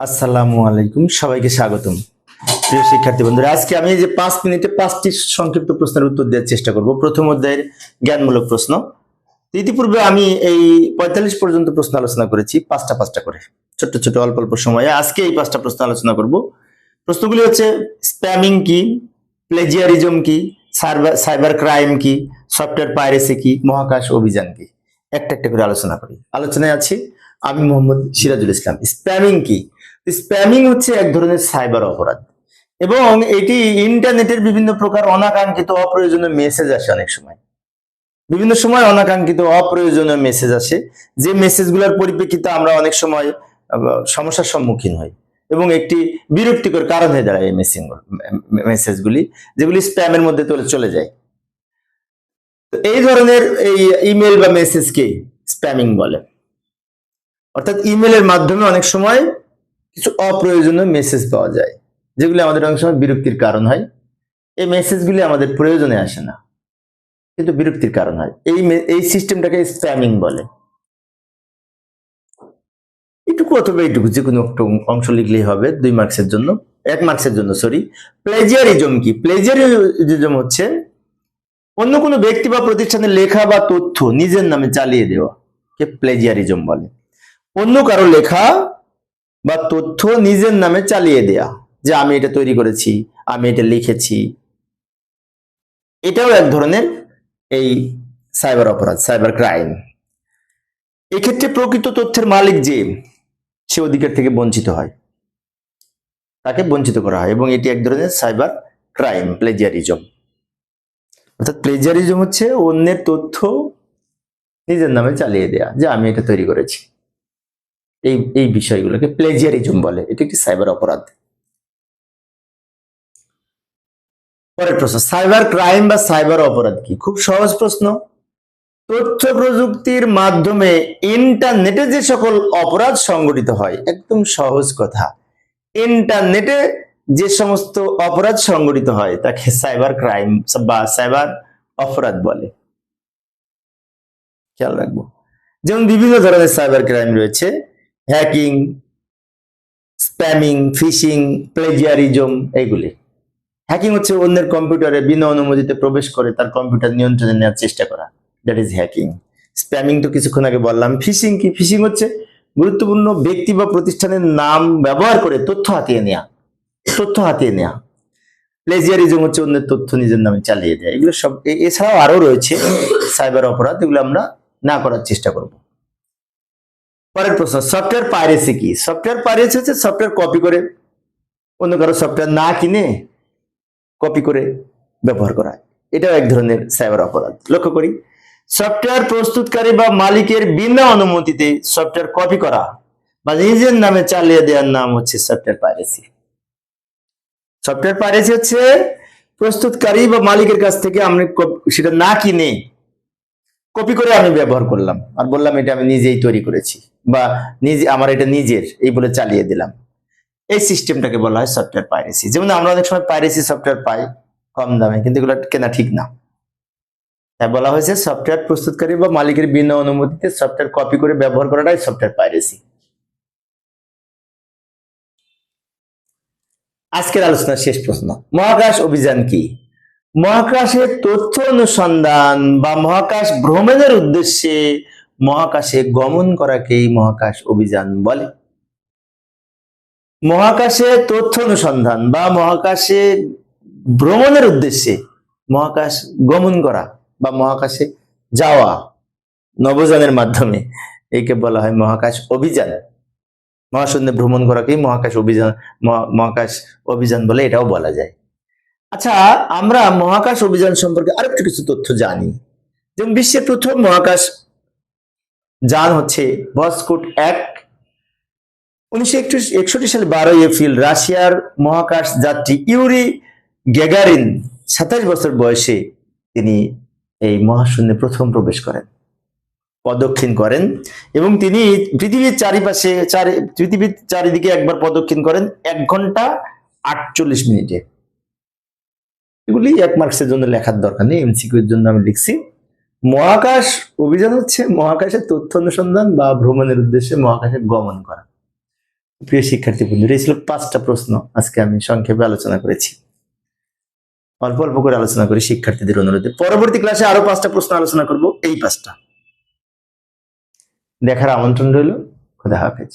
আসসালামু আলাইকুম, সবাইকে স্বাগতম। প্রিয় শিক্ষার্থী বন্ধুরা, আজকে আমি যে পাঁচ মিনিটে পাঁচটি সংক্ষিপ্ত প্রশ্নের উত্তর দেওয়ার চেষ্টা করব। প্রথম অধ্যায়ের জ্ঞানমূলক প্রশ্ন। ইতিপূর্বে আমি এই পঁয়তাল্লিশ পর্যন্ত প্রশ্ন আলোচনা করেছি, পাঁচটা পাঁচটা করে। ছোট্ট ছোট অল্প অল্প সময়ে আজকে এই পাঁচটা প্রশ্ন আলোচনা করব। প্রশ্নগুলি হচ্ছে, স্প্যামিং কি? প্লেজিয়ারিজম কি? সাইবার ক্রাইম কি? সফটওয়্যার পাইরেসি কি? মহাকাশ অভিযান কি? একটা একটা করে আলোচনা করি। আলোচনায় আছি। আমি মোহাম্মদ সিরাজুল ইসলাম। স্প্যামিং কি? স্প্যামিং হচ্ছে এক ধরনের সাইবার অপরাধ। এবং এটি ইন্টারনেটের বিভিন্ন প্রকার অনাকাঙ্ক্ষিত অপ্রয়োজনীয় মেসেজ আসে অনেক সময়। বিভিন্ন সময় অনাকাঙ্ক্ষিত অপ্রয়োজনীয় মেসেজ আসে। যে মেসেজগুলোর পরিপ্রেক্ষিতে আমরা অনেক সময় সমস্যার সম্মুখীন হই। এবং একটি বিরক্তিকর কারণ হয়ে দাঁড়ায় এই মেসিং মেসেজগুলি যেগুলি স্প্যামের মধ্যে চলে চলে যায়। এই ধরনের এই ইমেল বা মেসেজকে স্প্যামিং বলে। অর্থাৎ ইমেলের মাধ্যমে অনেক সময় কিছু অপ্রয়োজনীয় মেসেজ পাওয়া যায়, যেগুলি আমাদের অনেক সময় বিরক্তির কারণ হয়। এই মেসেজগুলি আমাদের প্রয়োজনে আসে না, কিন্তু বিরক্তির কারণ হয়। এই এই সিস্টেমটাকে স্প্যামিং বলে। এটুকু অথবা এইটুকু, যে কোনো একটা অংশ লিখলেই হবে, দুই মার্কসের জন্য, এক মার্কসের জন্য সরি প্লেজিয়ারিজম কি? প্লেজিয়ারিজম হচ্ছে অন্য কোনো ব্যক্তি বা প্রতিষ্ঠানের লেখা বা তথ্য নিজের নামে চালিয়ে দেওয়া কে প্লেজিয়ারিজম বলে। অন্য কারও লেখা বা তথ্য নিজের নামে চালিয়ে দেয়া যে আমি এটা তৈরি করেছি, আমি এটা লিখেছি। এটাও এক ধরনের এই সাইবার অপরাধ, সাইবার ক্রাইম। এক্ষেত্রে প্রকৃত তথ্যের মালিক যে, সে অধিকার থেকে বঞ্চিত হয়। তাকে বঞ্চিত করা হয় এবং এটি এক ধরনের সাইবার ক্রাইম, প্লেজিয়ারিজম। অর্থাৎ প্লেজিয়ারিজম হচ্ছে অন্যের তথ্য নিজের নামে চালিয়ে দেয়া যে আমি এটা তৈরি করেছি। এই এই বিষয়গুলোকে প্লেজিয়ারিজম বলে। এটি একটি সাইবার অপরাধ। পরের প্রশ্ন সাইবার ক্রাইম বা সাইবার অপরাধ কি? খুব সহজ প্রশ্ন। তথ্য প্রযুক্তির মাধ্যমে ইন্টারনেটে যে সকল অপরাধ সংগঠিত হয়, একদম সহজ কথা। ইন্টারনেটে যে সমস্ত অপরাধ সংগঠিত হয়, তাকে সাইবার ক্রাইম বা সাইবার অপরাধ বলে। খেয়াল রাখব। যেমন বিভিন্ন ধরনের সাইবার ক্রাইম রয়েছে। হ্যাকিং স্প্যামিং ফিশিং প্লেজিয়ারিজম এগুলি হ্যাকিং হচ্ছে অন্যের কম্পিউটারে বিনা অনুমতিতে প্রবেশ করে তার কম্পিউটার নিয়ন্ত্রণে নেওয়ার চেষ্টা করা। দ্যাট ইজ হ্যাকিং স্প্যামিং তো কিছুক্ষণ আগে বললাম। ফিশিং কি? ফিশিং হচ্ছে গুরুত্বপূর্ণ ব্যক্তি বা প্রতিষ্ঠানের নাম ব্যবহার করে তথ্য হাতিয়ে নেওয়া তথ্য হাতিয়ে নেওয়া প্লেজিয়ারিজম হচ্ছে অন্যের তথ্য নিজের নামে চালিয়ে দেয়। এগুলো সব এছাড়াও আরও রয়েছে। সাইবার অপরাধ, এগুলো আমরা না করার চেষ্টা করব। পরের প্রশ্ন সফটওয়্যার পাইরেসি কি? সফটওয়্যার পাইরেসি হচ্ছে সফটওয়্যার কপি করে অন্য কারও সফটওয়্যার না কিনে কপি করে ব্যবহার করা। এটাও এক ধরনের সাইবার অপরাধ। লক্ষ্য করি সফটওয়্যার প্রস্তুতকারী বা মালিকের বিনা অনুমতিতে সফটওয়্যার কপি করা বা নিজের নামে চালিয়ে দেওয়ার নাম হচ্ছে সফটওয়্যার পাইরেসি সফটওয়্যার পাইরেসি হচ্ছে প্রস্তুতকারী বা মালিকের কাছ থেকে আমরা সেটা না কিনে কপি করে আমি ব্যবহার করলাম। আর বললাম, এটা আমি নিজেই তৈরি করেছি। বা, নিজে, আমার এটা নিজের। এই বলে চালিয়ে দিলাম। এই সিস্টেমটাকে বলা হয় সফটওয়্যার পাইরেসি যেমন আমরা অনেক সময় পাইরেসি সফটওয়্যার পাই কম দামে, কিন্তু এগুলো কেনা ঠিক না। তাই বলা হয়েছে সফটওয়্যার প্রস্তুতকারী বা মালিকের বিনা অনুমতিতে সফটওয়্যার কপি করে ব্যবহার করাটাই সফটওয়্যার পাইরেসি আজকের আলোচনার শেষ প্রশ্ন, মহাকাশ অভিযান কি? মহাকাশে তথ্য অনুসন্ধান বা মহাকাশ ভ্রমণের উদ্দেশ্যে মহাকাশে গমন করাকেই মহাকাশ অভিযান বলে। মহাকাশে তথ্য অনুসন্ধান বা মহাকাশে ভ্রমণের উদ্দেশ্যে মহাকাশ গমন করা বা মহাকাশে যাওয়া নবযানের মাধ্যমে একে বলা হয় মহাকাশ অভিযান। মহাশূন্যে ভ্রমণ করাকেই মহাকাশ অভিযান, মহা- মহাকাশ অভিযান বলে এটাও বলা যায়। আচ্ছা আমরা মহাকাশ অভিযান সম্পর্কে আরেকটু কিছু তথ্য জানি। যেমন বিশ্বের প্রথম মহাকাশ যান হচ্ছে ভস্কুট এক। উনিশশো সালে বারোই এপ্রিল রাশিয়ার মহাকাশ যাত্রী ইউরি গ্যাগারিন সাতাশ বছর বয়সে তিনি এই মহাশূন্যে প্রথম প্রবেশ করেন পদক্ষিণ করেন এবং তিনি পৃথিবীর চারিপাশে, চারি, পৃথিবীর চারিদিকে একবার প্রদক্ষিণ করেন এক ঘণ্টা আটচল্লিশ মিনিটে। এগুলি এক মার্কসের জন্য লেখার দরকার নেই এর জন্য আমি লিখছি। মহাকাশ অভিযান হচ্ছে মহাকাশের তথ্য অনুসন্ধান বা ভ্রমণের উদ্দেশ্যে মহাকাশে গমন করা। প্রিয় শিক্ষার্থী বন্ধুরা, এই ছিল পাঁচটা প্রশ্ন আজকে আমি সংক্ষেপে আলোচনা করেছি। অল্প অল্প করে আলোচনা করি শিক্ষার্থীদের অনুরোধে। পরবর্তী ক্লাসে আরও পাঁচটা প্রশ্ন আলোচনা করব, এই পাঁচটা। দেখার আমন্ত্রণ রইল, খোদা হাফেজ।